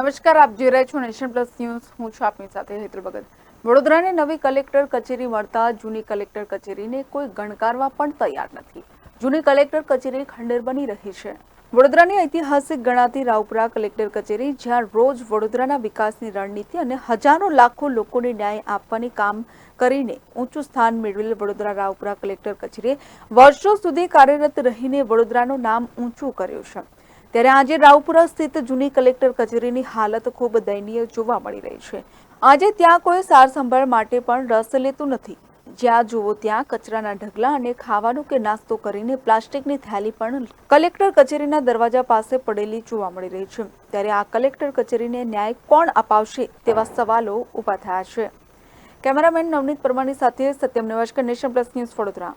નમસ્કાર, આપ જોઈ રહ્યા છો નેશન પ્લસ ન્યૂઝ. હું છું આપની સાથે હેતુ ભગત. વડોદરાની નવી કલેક્ટર કચેરી મળતા જૂની કલેક્ટર કચેરીને કોઈ ગણકારવા પણ તૈયાર નથી. જૂની કલેક્ટર કચેરી ખંડેર બની રહી છે. વડોદરાની ઐતિહાસિક ગણાતી રાવપુરા કલેક્ટર કચેરી, જ્યાં રોજ વડોદરાના વિકાસની રણનીતિ અને હજારો લાખો લોકોને ન્યાય આપવાની કામ કરીને ઊંચું સ્થાન મેળવેલ વડોદરા રાવપુરા કલેક્ટર કચેરીએ વર્ષો સુધી કાર્યરત રહીને વડોદરાનું નામ ઊંચું કર્યું છે. ત્યારે આજે રાવપુરા સ્થિત જૂની કલેક્ટર કચેરીની હાલત ખૂબ દયનીય જોવા મળી રહી છે. આજે ત્યાં કોઈ સાર સંભાળ માટે પણ રસ લેતું નથી. જ્યાં જુઓ ત્યાં કચરાના ઢગલા અને ખાવાનું કે નાસ્તો કરીને પ્લાસ્ટિકની થેલી પણ કલેક્ટર કચેરીના દરવાજા પાસે પડેલી જોવા મળી રહી છે. ત્યારે આ કલેક્ટર કચેરીને ન્યાય કોણ અપાવશે તેવા સવાલો ઊભા થયા છે. કેમેરામેન નવનીત પરમાની સાથે સત્યમ નેવાશકર નેશન પ્લસ ન્યૂઝ વડોદરા.